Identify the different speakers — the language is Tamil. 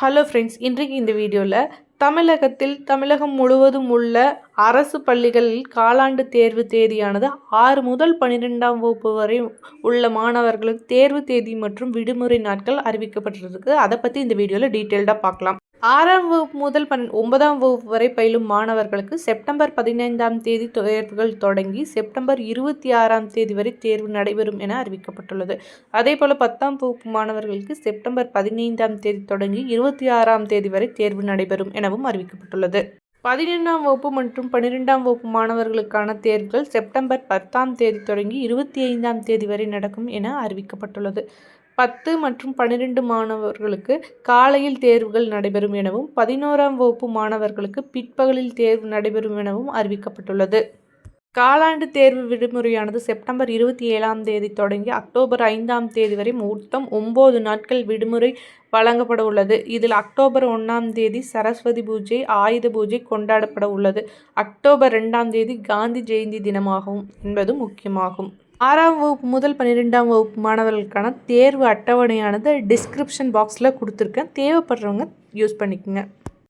Speaker 1: ஹலோ ஃப்ரெண்ட்ஸ் இன்றைக்கு இந்த வீடியோவில் தமிழகத்தில் தமிழகம் முழுவதும் உள்ள அரசு பள்ளிகளில் காலாண்டு தேர்வு தேதியானது ஆறு முதல் பன்னிரெண்டாம் வகுப்பு வரை உள்ள மாணவர்களுக்கு தேர்வு தேதி மற்றும் விடுமுறை நாட்கள் அறிவிக்கப்பட்டிருக்கு அதை பற்றி இந்த வீடியோவில் டீட்டெயில்டாக பார்க்கலாம். ஆறாம் வகுப்பு முதல் பன் ஒன்பதாம் வகுப்பு வரை பயிலும் மாணவர்களுக்கு செப்டம்பர் பதினைந்தாம் தேதி தேர்வுகள் தொடங்கி செப்டம்பர் இருபத்தி ஆறாம் தேதி வரை தேர்வு நடைபெறும் என அறிவிக்கப்பட்டுள்ளது. அதேபோல் பத்தாம் வகுப்பு மாணவர்களுக்கு செப்டம்பர் பதினைந்தாம் தேதி தொடங்கி இருபத்தி ஆறாம் தேதி வரை தேர்வு நடைபெறும் எனவும் அறிவிக்கப்பட்டுள்ளது. பதினொன்றாம் வகுப்பு மற்றும் பன்னிரெண்டாம் வகுப்பு மாணவர்களுக்கான தேர்வுகள் செப்டம்பர் பத்தாம் தேதி தொடங்கி இருபத்தி ஐந்தாம் தேதி வரை நடக்கும் என அறிவிக்கப்பட்டுள்ளது. பத்து மற்றும் பன்னிரெண்டு மாணவர்களுக்கு காலையில் தேர்வுகள் நடைபெறும் எனவும் பதினோராம் வகுப்பு மாணவர்களுக்கு பிற்பகலில் தேர்வு நடைபெறும் எனவும் அறிவிக்கப்பட்டுள்ளது. காலாண்டு தேர்வு விடுமுறையானது செப்டம்பர் இருபத்தி ஏழாம் தேதி தொடங்கி அக்டோபர் ஐந்தாம் தேதி வரை மொத்தம் ஒம்பது நாட்கள் விடுமுறை வழங்கப்பட உள்ளது. இதில் அக்டோபர் ஒன்றாம் தேதி சரஸ்வதி பூஜை ஆயுத பூஜை கொண்டாடப்பட உள்ளது. அக்டோபர் ரெண்டாம் தேதி காந்தி ஜெயந்தி தினமாகும் என்பது முக்கியமாகும். ஆறாம் வகுப்பு முதல் பன்னிரெண்டாம் வகுப்பு மாணவர்களுக்கான தேர்வு அட்டவணையானது டிஸ்கிரிப்ஷன் பாக்ஸில் கொடுத்துருக்கேன். தேவைப்படுறவங்க யூஸ் பண்ணிக்கோங்க.